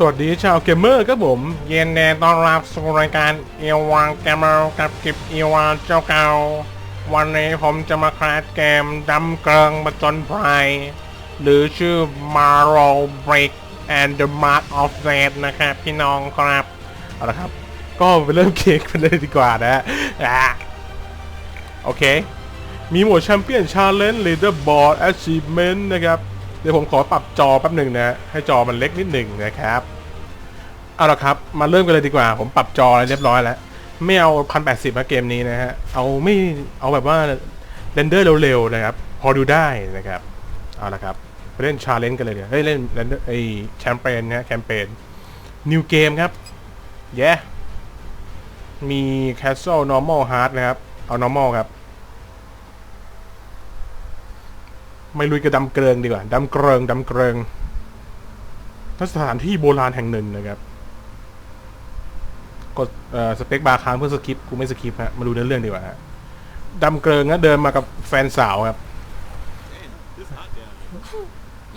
สวัสดีชาวเกมเมอร์ครับผม เย็นแดต้อนรับสู่รายการเอวางเกมเมอร์กับกิบเอวาเจ้าเก่า วันนี้ผมจะมาคลาสเกมดำเกริงประจนภัยหรือชื่อ Marrow Break and the Mark of Death นะครับพี่น้องครับ เอาละครับ ก็ไปเริ่มเกมกันเลยดีกว่านะฮะอะโอเค มีหมวดแชมเปี้ยนชาเลนจ์ลีดเดอร์บอร์ด achievement นะครับ เดี๋ยวผมขอปรับจอแป๊บหนึ่งนะให้จอมันเล็กนิดหนึ่งนะครับเอาละครับ มาเริ่มกันเลยดีกว่า ผมปรับจออะไรเรียบร้อยแล้ว ไม่เอาพันแปดสิบมาเกมนี้นะฮะเอาไม่เอาแบบว่าเรนเดอร์เร็วๆนะครับ พอดูได้นะครับเอาละครับไปเล่นชาเลนจ์กันเลยเดี๋ยวเฮ้ยเล่นเรนเดอร์ไอแชมเปญนะแคมเปญนิวเกมครับเย้มี Castle Normal Hard นะครับ เอา Normal ครับ ไม่ลุยกับดำเกริงดีกว่าดำเกริงดำเกริงถ้าสถานที่โบราณแห่งหนึ่งนะครับกดเอ่อสเปคบาร์ค้างเพื่อสคริปกูไม่สคริปฮะมาดูเนื้อเรื่องดีกว่าฮะดำเกริงนะเดินมากับแฟนสาวครับ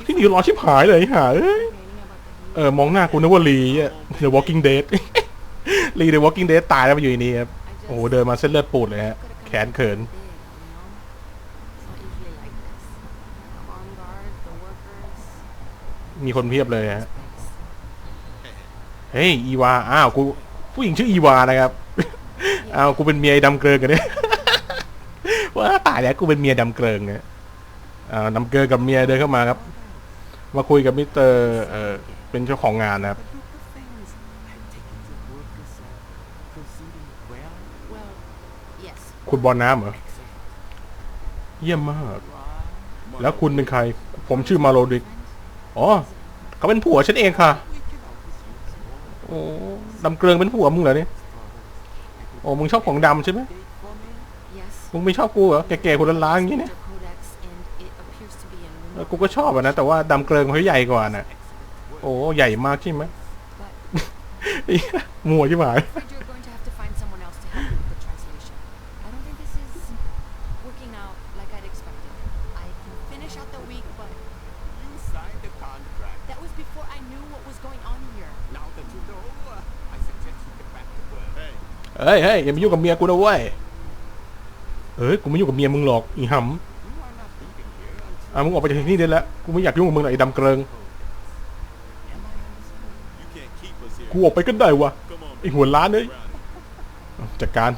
ที่นี่ร้อนชิบหายเลยหาเอ้ยเออมองหน้ากูนึกว่าลีอะ The Walking Dead ลี The Walking Dead ตายแล้วมาอยู่ในนี้ครับโอ้โหเดินมาเส้นเลือดปูดเลยฮะแขนเขิน มีคนเพียบเลยฮะเฮ้ยอีวาอ้าวกูผู้หญิงชื่ออีวานะครับอ้าวกูเป็นเมียดำเกริงกันเนี่ยว่าตายแล้วกูเป็นเมียดำเกริงเนี่ยอ่าดำเกริงกับเมียเดินเข้ามาครับ มาคุยกับมิสเตอร์เอ่อเป็นเจ้าของงานนะครับคุณบอลน้ำเหรอ เยี่ยมมาก แล้วคุณเป็นใคร ผมชื่อมาโรดิก อ๋อเขาเป็นผัวฉันเองค่ะ โอ้ดำเกลืองเป็นผัวมึงเหรอเนี่ยโอ้มึงชอบของดำใช่ไหมมึงไม่ชอบกูเหรอแก่ๆคนล้างอย่างนี้เนี่ยกูก็ชอบอะนะ แต่ว่าดำเกลืองเขาใหญ่กว่าน่ะ โอ้ใหญ่มากใช่ไหมมัวใช่ไหม เฮ้ยเฮ้ยอย่ามายุ่งกับเมียกูนะเว้ยเฮ้ยกูไม่ยุ่งกับเมียมึงหรอกอีหำอะมึงออกไปจากที่นี่ได้แล้วกูไม่อยากยุ่งกับมึงหรอกไอ้ดำเกริงกูออกไปก็ได้วะไอ้หัวล้านเอ้ยจัดการ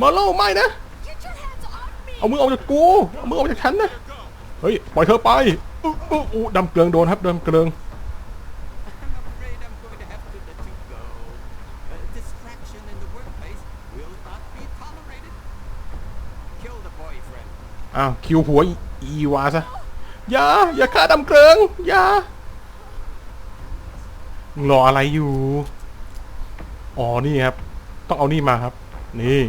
มาเล่าไม่นะ เอามือออกจากกู เอามือออกจากฉันนะ เฮ้ย ปล่อยเธอไปอุ๊ยอุ๊ยอุ๊ยดำเกลืองโดนครับดำเกลือง อ้าวคิวผัวอีวาซะอย่าอย่าฆ่าดำเกลืองอย่ารออะไรอยู่ อ๋อนี่ครับ ต้องเอานี่มาครับ นี่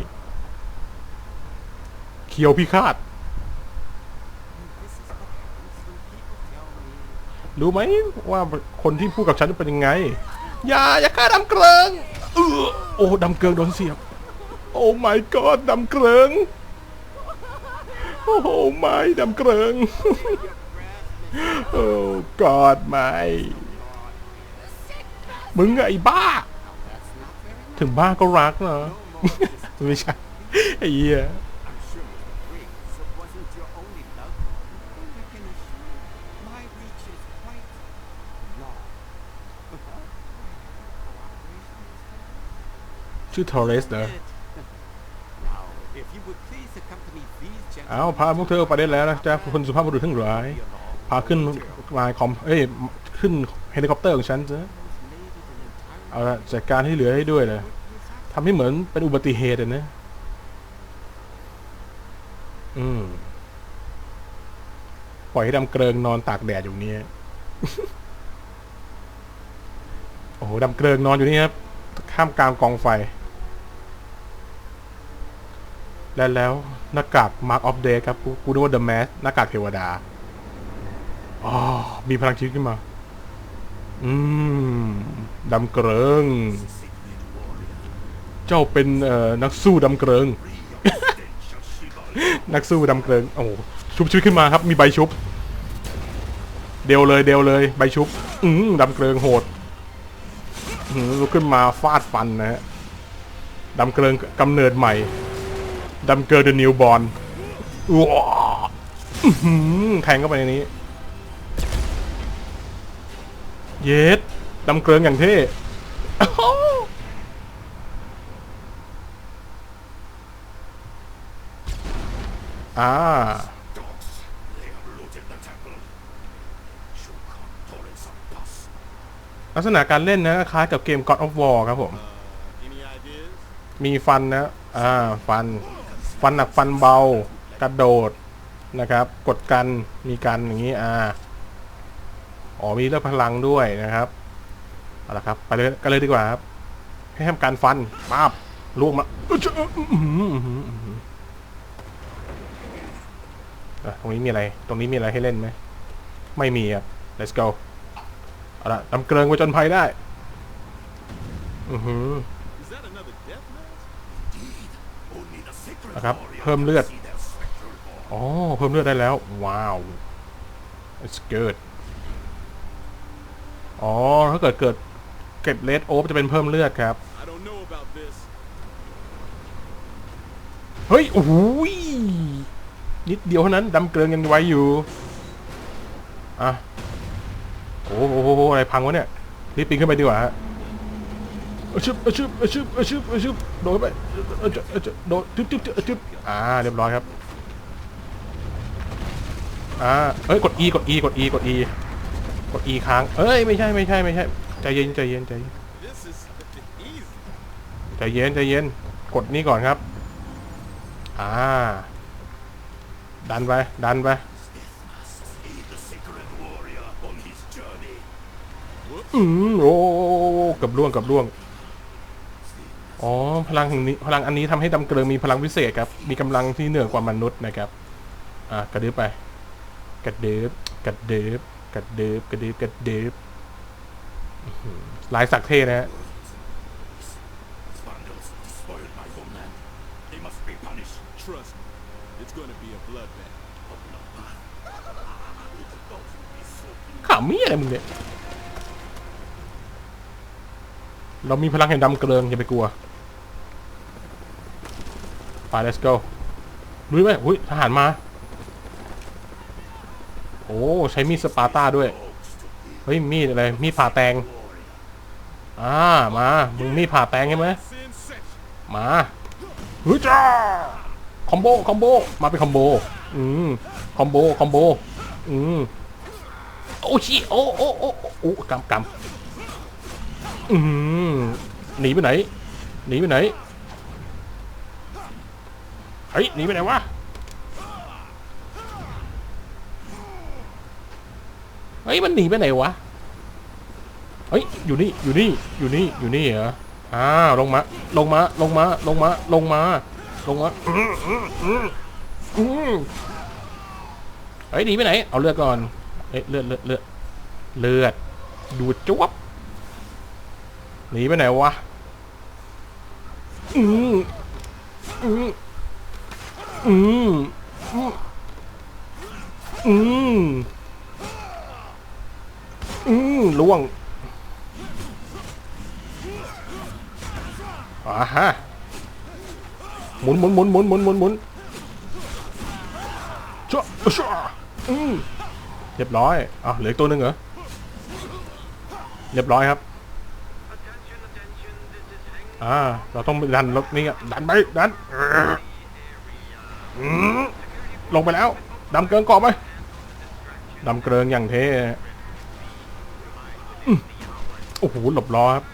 เคียวพิฆาต รู้ไหมว่าคนที่พูดกับฉันเป็นยังไง อย่าอย่าฆ่าดำเกริงเออโอ้ดำเกริงโดนเสียบ โอ้ my god ดำเกริง โอ้โหไม้ดำเกรงโอ้กอดไม้มึงไอ้บ้า ถึงบ้าก็รักเนาะไม่ใช่ไอ้เหี้ยชื่อทอร์เรสเหรอ เอาพาพวกเธอไปได้แล้วนะจ๊ะคุณสุภาพบุรุษทั้งหลายพาขึ้นมาคอมเอ้ยขึ้นเฮลิคอปเตอร์ของฉันซะเอาละจัดการให้เหลือให้ด้วยเลยทำให้เหมือนเป็นอุบัติเหตุอะนะ อืม ปล่อยให้ดำเกริงนอนตากแดดอยู่เนี่ยโอ้โหดำเกริงนอนอยู่นี่ครับ ข้ามกลางกองไฟ และแล้วหน้ากาก Mark of Death ครับกูกูนึกว่า The Mask หน้ากากเทวดาอ๋อมีพลังชีวิตขึ้นมา อืมดำเกริง เจ้าเป็นเอ่อนักสู้ดำเกริง นักสู้ดำเกริง โอ้โหชุบชีวิตขึ้นมาครับ มีใบชุบ เดียวเลยเดียวเลย ใบชุบ อืมดำเกริงโหดอืมลุกขึ้นมาฟาดฟันนะฮะดำเกริงกำเนิดใหม่ ดำเกริงเดอะนิวบอลว้าอื้อหือแทงเข้าไปในนี้ เยสดำเกริงอย่างเท่อ่าลักษณะการเล่นนะคล้ายกับเกม God of War ครับผม มีฟันนะ อ่า ฟัน ฟันหนักฟันเบากระโดดนะครับ กดกันมีกันอย่างนี้อ่าอ๋อมีเรื่องพลังด้วยนะครับเอาละครับไปเลยกันเลยดีกว่าครับ ให้ทำการฟันป้าบล่วงมาตรงนี้มีอะไร ตรงนี้มีอะไรให้เล่นไหม ไม่มีครับ let's go เอาละตำเกริงไว้จนภัยได้ อือหือ Is that another death match? นะครับ เพิ่มเลือด อ๋อ เพิ่มเลือดได้แล้ว ว้าว it's good อ๋อ ถ้าเกิดเกิดเก็บเลดโอ๊จะเป็นเพิ่มเลือดครับ เฮ้ย โอ้โหยนิดเดียวเท่านั้นดำเกริงยังไว้อยู่ อะ โอ้โหอะไรพังวะเนี่ย รีบปีนขึ้นไปดีกว่าฮะ อชึบอะชึบอะชึบอะชึบอชึบโดดไปอะชึบอะชึบโดดจึ๊บจึ๊บจึ๊บจึ๊บอ่าเรียบร้อยครับอ่าเอ้ยกด E กด E กด E กด E กด E ค้างเอ้ยไม่ใช่ไม่ใช่ไม่ใช่ใจเย็นใจเย็นใจเย็น This is easy. ใจเย็นใจเย็นกดนี่ก่อนครับ อ่า ดันไป ดันไป อืมโอ้เกับล่วงเกับล่วง อ๋อพลังของนี้พลังอันนี้ทำให้ดำเกริงมีพลังพิเศษครับ มีกำลังที่เหนือกว่ามนุษย์นะครับ อ่ากระดึบไป กระดึบกระดึบกระดึบกระดึบกระดึบอื้อหือลายสักเท่นะฮะขำมีอะไรมึงเนี่ย เรามีพลังแห่งดำเกริงอย่าไปกลัวไป let's go รู้ไหมอุ้ยทหารมา โอ้ใช้มีดสปาร์ตาด้วย เฮ้ย มีดอะไร มีดผ่าแตง อ่า มา มึงมีดผ่าแตงใช่ไหมมาเฮ้ยจ้าคอมโบ คอมโบ มาเป็นคอมโบ อืม คอมโบ คอมโบ อืม โอ้ชิโอโอ้โอ้โอ้โอ้กำกำ อืมหนีไปไหน หนีไปไหนเฮ้ยหนีไปไหนวะเฮ้ยมันหนีไปไหนวะเฮ้ยอยู่นี่อยู่นี่อยู่นี่อยู่นี่เหรออ้าลงมาลงมาลงมาลงมาลงมาลงมาอืมอืมเฮ้ยหนีไปไหน เอาเลือดก่อนเอ้ยเลือดเลือดเลือดเลือดดูดจวบ หนีไปไหนวะอืมอืมอืมอืมอืมอืมล่วงอ่าฮะหมุนหมุนหมุนหมุนหมุนหมุนหมุนชั่วชั่วอืมเรียบร้อยอ้าวเหลืออีกตัวหนึ่งเหรอ เรียบร้อยครับ อ่า เราต้องดันรถนี่ดันไปดันลงไปแล้วดำเกินเกาะไหมดำเกริงอย่างเท่โอ้โหหลบล้อครับ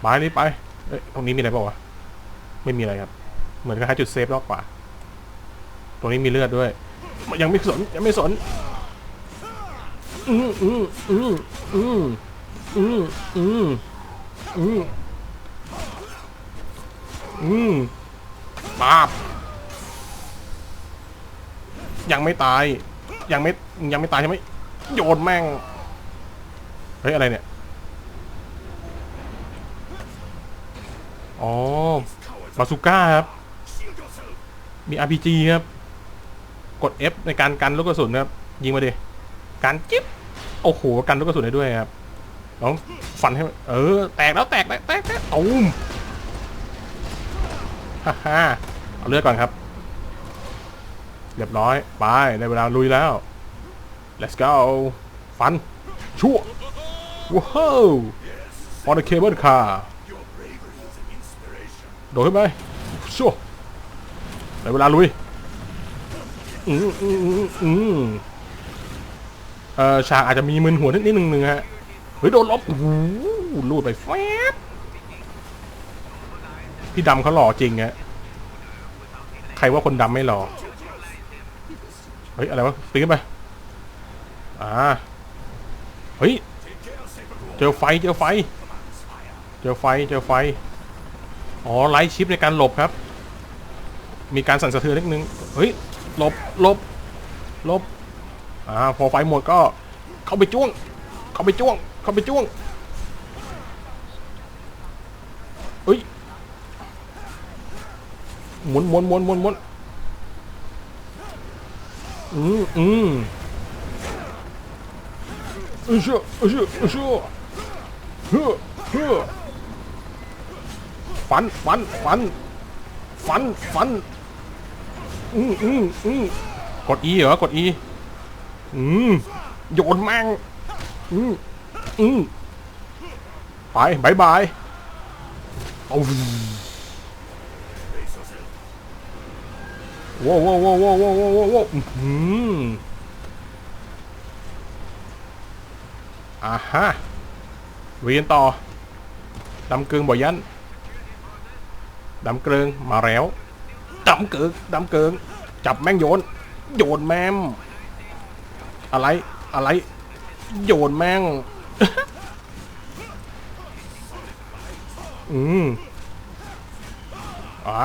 ไปนี่ไปเอ้ยตรงนี้มีอะไรเปล่าวะไม่มีอะไรครับ เหมือนกับให้จุดเซฟรอบกว่า ตรงนี้มีเลือดด้วย ยังไม่สนยังไม่สน อืมอืมอืมอืมอืมอืมอืมอืมปาบยังไม่ตาย ยังไม่ยังไม่ตายใช่ไหมโยนแม่ง เฮ้ย อะไรเนี่ย อ๋อบาซูก้าครับ มี RPG ครับ กด F ในการกันลูกกระสุนครับ ยิงมาดิ การจิ๊บโอ้โหกันลูกกระสุนได้ด้วยครับแลองฟันให้เออ แตกแล้วแตกแตกแตกแตกตูมฮ่าฮ่าเอาเลือดก่อนครับ เรียบร้อยไปในเวลาลุยแล้ว let's go ฟันชั่วว้าว on the cable car โดดขึ้นไปชั่วในเวลาลุยอืมอืมอืมอืม เออฉากอาจจะมีมึนหัวนิดนิดนึงนึงฮะเฮ้ยโดนลบโอ้โหลูดไปแฟบพี่ดำเขาหล่อจริงฮะใครว่าคนดำไม่หล่อเฮ้ยอะไรวะปีนขึ้นไปอ่าเฮ้ยเจอไฟเจอไฟ เจอไฟเจอไฟอ๋อไลท์ชิปในการหลบครับ มีการสั่นสะเทือนนิดนึงเฮ้ยหลบหลบหลบ อ่าพอไฟหมดก็เข้าไปจ้วง เข้าไปจ้วง เข้าไปจ้วงเฮ้ยหมุนหมุนหมุนหมุนหมุนอืมอืมเออเชื่อเออเชื่อเออเชื่อเฮ้อเฮ้อฟันฟันฟันฟันฟันอืมอืมอืมกด E เหรอกด E อืมโยนแม่งอืมอืมไปบายบายเอาว้าวว้าวว้าวว้าวว้าวว้าวว้าวอืมอ่าฮะเรียนต่อดำเกลืองบ่อยันดำเกลืองมาแล้วดำเกลืองดำเกลืองจับแม่งโยน โยนแม่ม อะไร อะไร โยนแม่ง อืมอ่า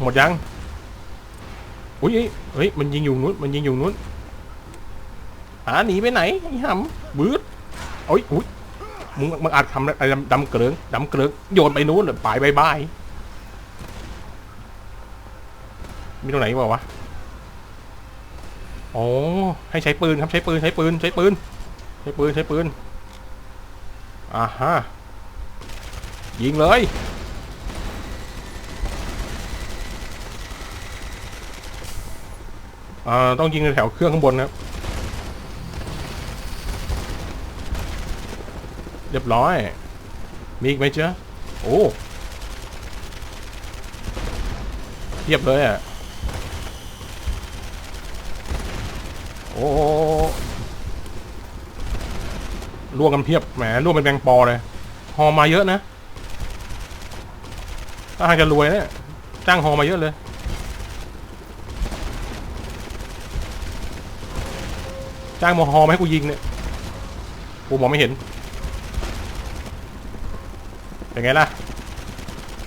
หมดยัง อุ้ยเฮ้ย มันยิงอยู่นู้น มันยิงอยู่นู้นหาหนีไปไหนไอ้หำบืดโอ้ยอุ้ยมึงมึงอาจทำอะไรดำเกลืองดำเกลืองโยนไปนู้นเลยไปบายบาย มีตรงไหนบ้างวะโอ๋อให้ใช้ปืนครับใช้ปืนใช้ปืนใช้ปืนใช้ปืนใช้ปืนอ่าฮะยิงเลยอ่าต้องยิงในแถวเครื่องข้างบนนะครับเรียบร้อย มีอีกไหมเจ๊ะโอ้เทียบเลยอะ โอ้ล่วงกันเพียบแหมล่วงเป็นแบงปอเลยฮอมาเยอะนะถ้าหากจะรวยเนี่ยจ้างฮอมาเยอะเลยจ้างมอฮอมาให้กูยิงเนี่ยกูมองไม่เห็นเป็นไงล่ะ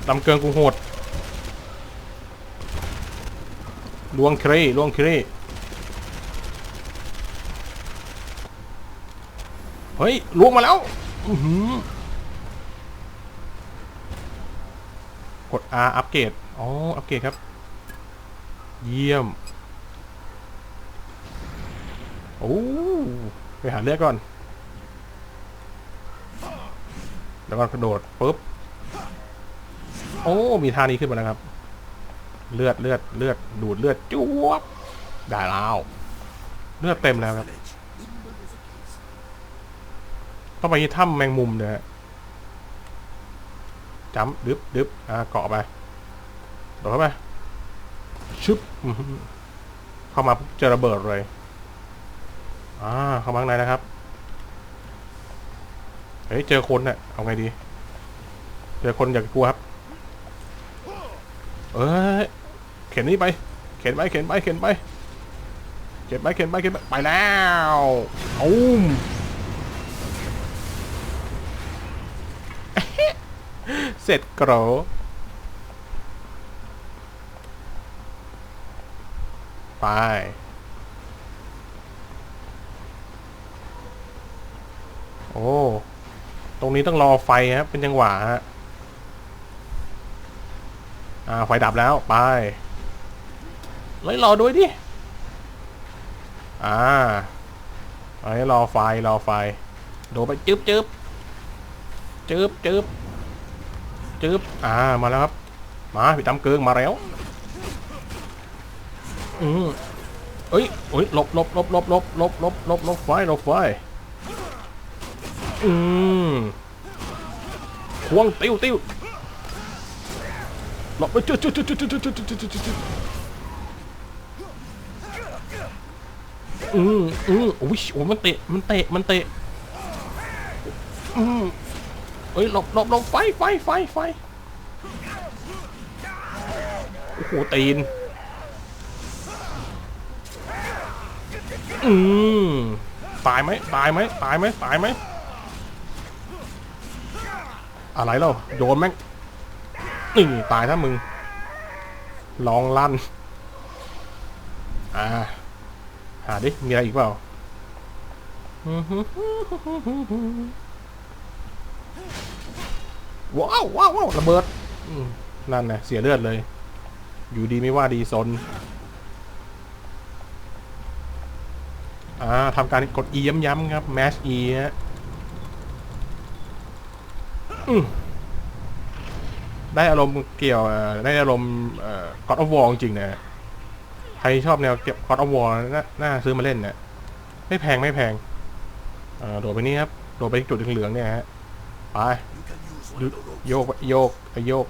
ลำเกินกูโหดลวงเครลวงเคร เฮ้ยลวงมาแล้วอื้อหือกด R อัปเกรดอ๋อ อัปเกรดครับ เยี่ยม โอ้ไปหาเลือดก่อน แล้วก็กระโดดปุ๊บ โอ้ มีท่านี้ขึ้นมาแล้วครับ เลือดเลือดเลือดดูดเลือดจวบได้แล้ว เลือดเต็มแล้วครับ ต้องไปที่ถ้ำแมงมุมเนี่ยจ้ำดึบดึบอ่าเกาะไปโดดเข้าไปชึบเข้ามาเจอระเบิดเลยอ่าเข้ามาข้างในนะครับเฮ้ยเจอคนน่ะเอาไงดี เจอคนอย่ากลัวครับ เอ้ยเข็นนี่ไป เข็นไปเข็นไปเข็นไปเข็นไปเข็นไปเข็นไปไปแล้วอุ้ม สร็จกรอไป โอ้ ตรงนี้ต้องรอไฟครับ เป็นจังหวะฮะ อ่า ไฟดับแล้ว ไปเลยรอด้วยดิ อ่าไอ้รอไฟ รอไฟ โดดไปจึ๊บจึ๊บจึ๊บจึ๊บ จึ๊บอ่ามาแล้วครับ มาพี่ตำเกิงมาแล้วอืมเอ้ยเอ้ยหลบหลบหลบหลบหลบหลบหลบหลบหลบไฟหลบไฟอืมควงติ้วติ้วหลบไปจุดจุดจุดจุดจุดจุดจุดจุดจุดจุดอืมอืมโอ้ยโอ้มันเตะมันเตะมันเตะอืม เอ้ยหลบหลบหลบไฟไฟไฟไฟโอ้โหตีน อืมตายไหมตายไหมตายไหมตายไหมอะไรเล่าโยนแม่งนี่ตายถ้ามึงลองลั่น อ่า หาดิ มีอะไรอีกเปล่า ว้าวว้าวว้าวระเบิดอืมนั่นนะเสียเลือดเลย อยู่ดีไม่ว่าดีซนอ่าทำการกด E ย้ำๆครับ Mash E ฮะอืมได้อารมณ์เกี่ยวได้อารมณ์เอ่อ God of War จริงนะใครชอบแนวเก็บ God of War น่าซื้อมาเล่นเนี่ยไม่แพงไม่แพงโดดไปนี่ครับ โดดไปจุดเหลืองเนี่ยฮะ ไป โยกโยกไอโยก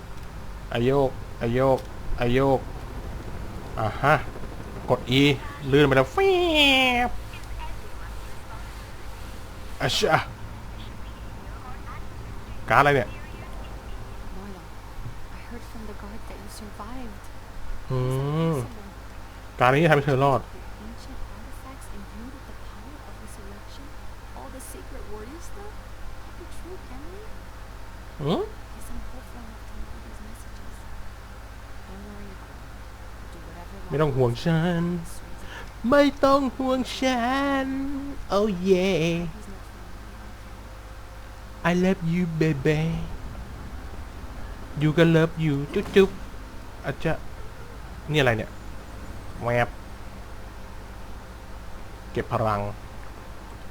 ไอโยกไอโยกไอโยกอ่าฮะ กด E ลื่นไปแล้วฟีบอาชาการดอะไรเนี่ย Marla, I heard from the guard that you survived. อืม Impossible. การนี้ทำให้เธอรอด ไม่ต้องห่วงฉัน ไม่ต้องห่วงฉัน oh yeah. I love you baby you ก็ love you จุ๊บจุ๊บอาจจะนี่อะไรเนี่ยแวบเก็บพลัง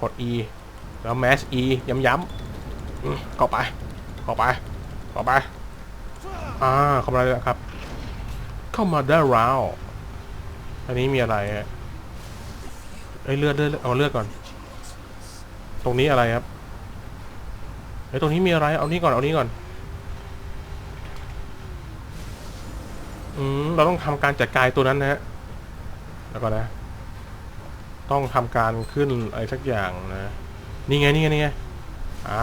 กด E แล้ว mash E ย้ำย้ำอืมเข้าไป เข้าไปเข้าไป อ่า เข้ามาแล้วครับ เข้ามาได้แล้วอันนี้มีอะไรฮะเอ้ยเลือดเลือดเอาเลือดก่อน ตรงนี้อะไรครับเฮ้ยตรงนี้มีอะไร เอานี่ก่อน เอานี่ก่อน อืม เราต้องทำการจัดการตัวนั้นนะฮะ แล้วก็นะ ต้องทำการขึ้นอะไรสักอย่างนะ นี่ไง นี่ไง นี่ไง อ่า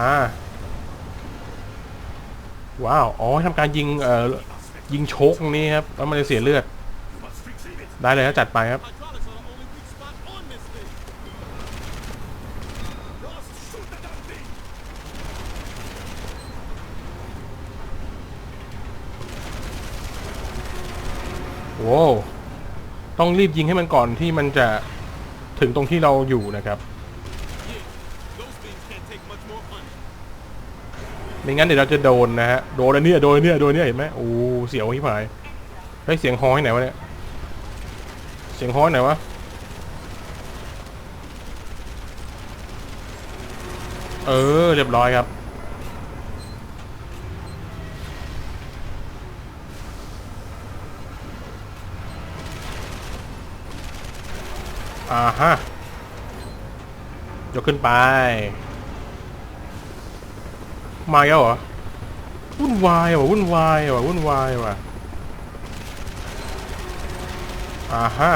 ว้าว อ๋อทำการยิงเอ่อยิงโชกตรงนี้ครับ แล้วมันจะเสียเลือด ได้เลยครับจัดไปครับ โว้วต้องรีบยิงให้มันก่อนที่มันจะถึงตรงที่เราอยู่นะครับ ไม่งั้นเดี๋ยวเราจะโดนนะฮะ โดนอันเนี้ยโดนอันเนี้ยโดนอันเนี้ยเห็นไหมโอ้เสียวที่ผายเฮ้ยเสียงฮอที่ไหนวะเนี่ย เสียงฮอที่ไหนวะ เออเรียบร้อยครับ อ่าฮะ ยกขึ้นไป มาแล้วเหรอ วุ่นวายว่ะวุ่นวายว่ะวุ่นวายว่ะอ่าฮะ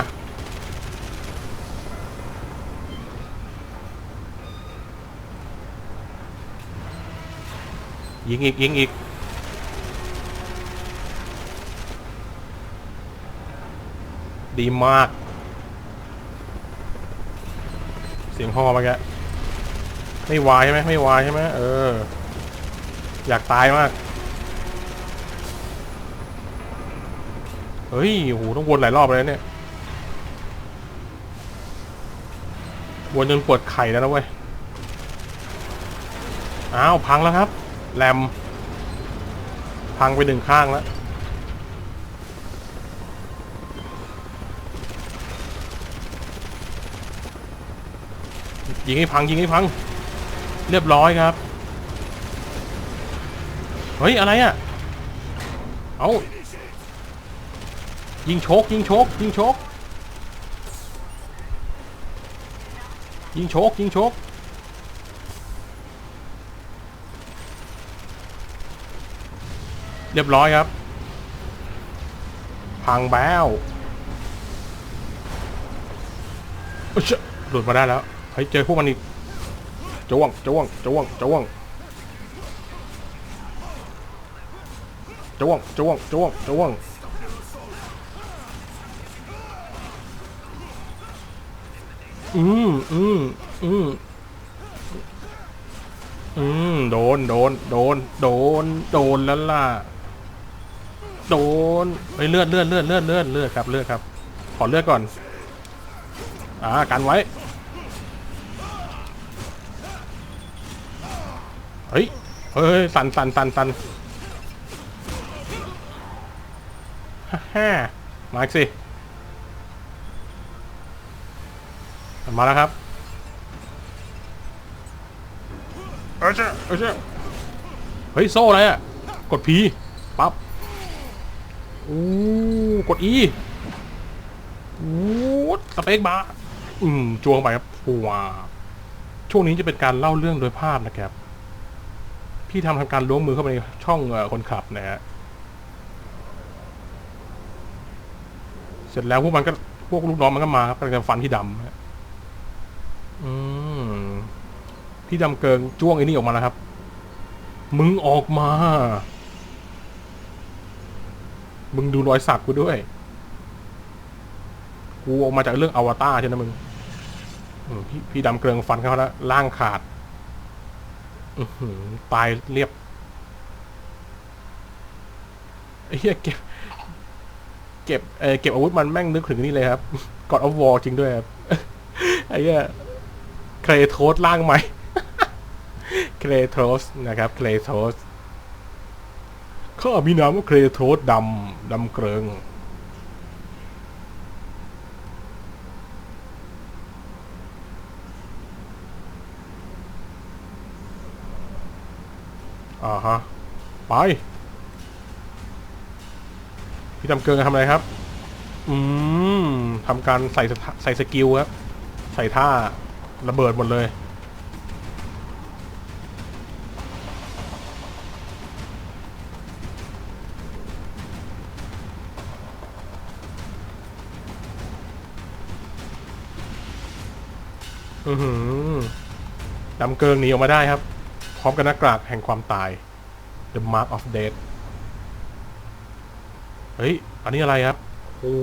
ยิงอีกยิงอีกดีมาก เสียงฮอมาแกไม่วายใช่ไหมไม่วายใช่ไหมเออ อยากตายมาก เฮ้ยโหต้องวนหลายรอบเลยเนี่ย วนจนปวดไข่แล้วนะเว้ย อ้าว พังแล้วครับ แรม พังไปหนึ่งข้างแล้วยิงให้พังยิงให้พัง เรียบร้อยครับ เฮ้ย อะไรอะ เอายิงโชกยิงโชกยิงโชกยิงโชกยิงโชกเรียบร้อยครับ พังแบ้วหลุดมาได้แล้ว เฮ้ย เจอพวกมันอีกจ้วงจ้วงจ้วงจ้วง จ้วงจ้วงจ้วงจ้วงอืมอืมอืมอืมโดนโดนโดนโดนโดนแล้วล่ะโดนเฮ้ยเลือดเลือดเลือดเลือดเลือดเลือดครับเลือดครับขอเลือดก่อนอ่ากันไว้เฮ้ยเฮ้ยสันสันสันสัน ฮ่าฮ่ามาอีกสิ มาแล้วครับเออเจ้าเออเจ้าเฮ้ย โซ่อะไรอะ กดพีปั๊บอู้กด E อู้สเปกบาร์อืมจวงไปครับว้าช่วงนี้จะเป็นการเล่าเรื่องโดยภาพนะครับ พี่ทำทำการล้วงมือเข้าไปในช่องเอ่อคนขับนะฮะ เสร็จแล้วพวกมันก็พวกลูกน้องมันก็มาครับกำลังจะฟันที่ดำฮะอืมพี่ดำเกิงจ้วงไอ้นี่ออกมาแล้วครับ มึงออกมา มึงดูรอยสักกูด้วย กูออกมาจากเรื่องอวตารใช่ไหมมึงพี่พี่ดำเกลืองฟันเขาแล้วล่างขาดอือหือตายเรียบไอ้เหี้ยเก็บ เก็บเออเก็บอาวุธมันแม่งนึกถึงนี่เลยครับกอดออฟวอจริงด้วยครับไอ้เหี้ยเคลโทสล่างใหม่เคลโทสนะครับเคลโทสข้ามีนามว่าเครโทสดำดำเกริงอ่าฮะ ไป พี่ดำเกิงจะทำอะไรครับ อืมทำการใส่ใส่สกิลครับ ใส่ท่าระเบิดหมดเลยอือหือดำเกิงหนีออกมาได้ครับ พร้อมกับหน้ากากแห่งความตาย The Mark of Death เฮ้ย อันนี้อะไรครับ โอ้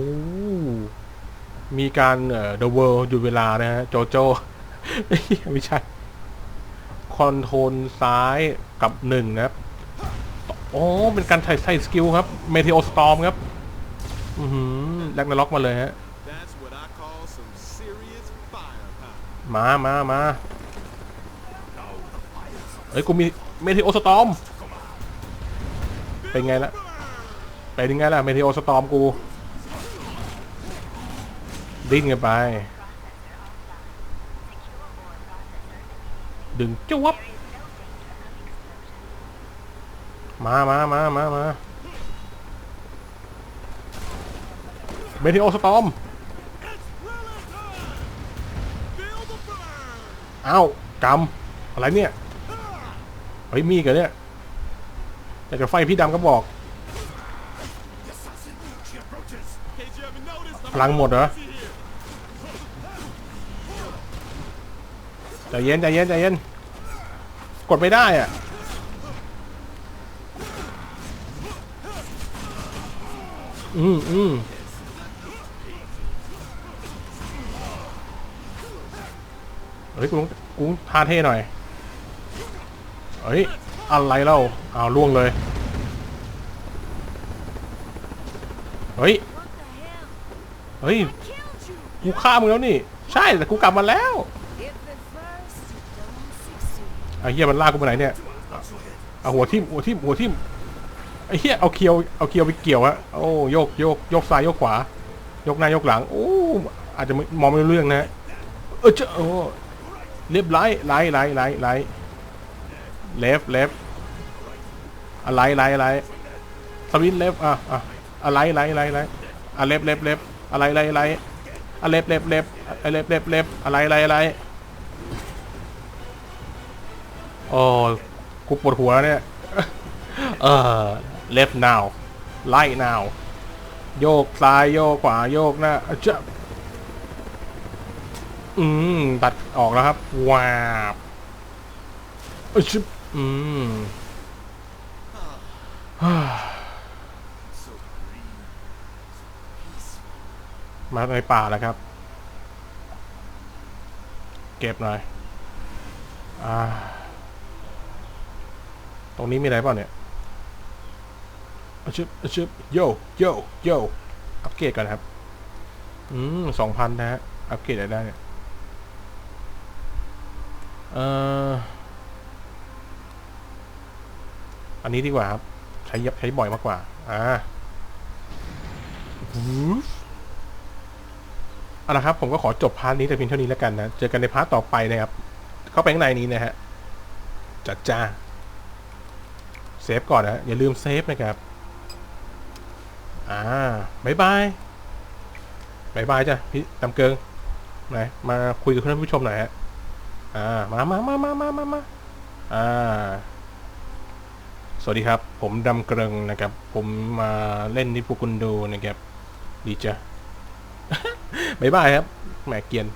มีการเอ่อ The World หยุดเวลานะฮะ โจโจไม่ใช่ คอนโทรลซ้ายกับหนึ่งนะครับ โอ๋อเป็นการใส่ใส่สกิลครับ Meteor Storm ครับ อือหือแลกนาล็อกมาเลยฮะ มามามาเฮ้ย กูมีเมทิโอสตอม เป็นไงละ เป็นยังไงล่ะเมทิโอสตอมกู ดิ้นกันไป ดึงจวบมามามามามาเมทิโอสตอมเอ้ากำอะไรเนี่ย เฮ้ยมีกันเนี่ยอยากจะไฟพี่ดำก็บอก ลังหมดเหรอใจเย็นใจเย็นใจเย็น กดไม่ได้อะอืมอืมเฮ้ยกูต้งกูพาเท่หน่อย เฮ้ย อะไรเล่าอ้าวล่วงเลย เฮ้ย เฮ้ย กูฆ่ามึงแล้วนี่ ใช่แต่กูกลับมาแล้วไอ้เหี้ยมันลากกูไปไหนเนี่ย เอาหัวทิ่มหัวทิ่มหัวทิ่มไอ้เหี้ยเอาเคียวเอาเคียวไปเกี่ยวฮะโอ้โยกโยกโยกซ้ายโยกขวา ยกหน้ายกหลัง โอ้อาจจะมองไม่รู้เรื่องนะเออเจ้าโอ้เรียบไลท์ไลท์ไลท์ไลท์ไลท์เลฟเลฟอะไรไรอะไรสวิตเลฟอะอะอะไรไรอะไรอะไรอะเลฟเลฟเลฟ อะไรอะไรอะไรอะเลฟเลฟเลฟอะเลฟเลฟเลฟอะไรอะไรอะไรโอ้กูปวดหัวแล้วเนี่ย เออเลฟ now ไล่ now โยกซ้ายโยกขวาโยกหน้าอะจะอืมตัดออกแล้วครับว้าบอะชึบอืม มาในป่าแล้วครับ เก็บหน่อย อ่า ตรงนี้มีอะไรเปล่าเนี่ยอะชึบอะชึบโยโยโยอัปเกรดก่อนครับ อืมสองพันนะฮะ อัปเกรดอะไรได้เนี่ยเอ่ออันนี้ดีกว่าครับ ใช้บใช้บ่อยมากกว่า อ่า เอาละครับ ผมก็ขอจบพาร์ทนี้แต่เพียงเท่านี้แล้วกันนะ เจอกันในพาร์ทต่อไปนะครับ เข้าไปข้างในนี้นะฮะ จัดจ้า เซฟก่อนนะ อย่าลืมเซฟนะครับ อ่าบายบายบายบายจ้ะพี่ตำเกิงไหนมาคุยกับท่านผู้ชมหน่อยฮะ อ่า มามามามามามามาอ่า สวัสดีครับ ผมดำเกริงนะครับ ผมมาเล่นนิพุกุนดูนะครับ ดีจ้ะ บ๊ายบายครับแหมเกียน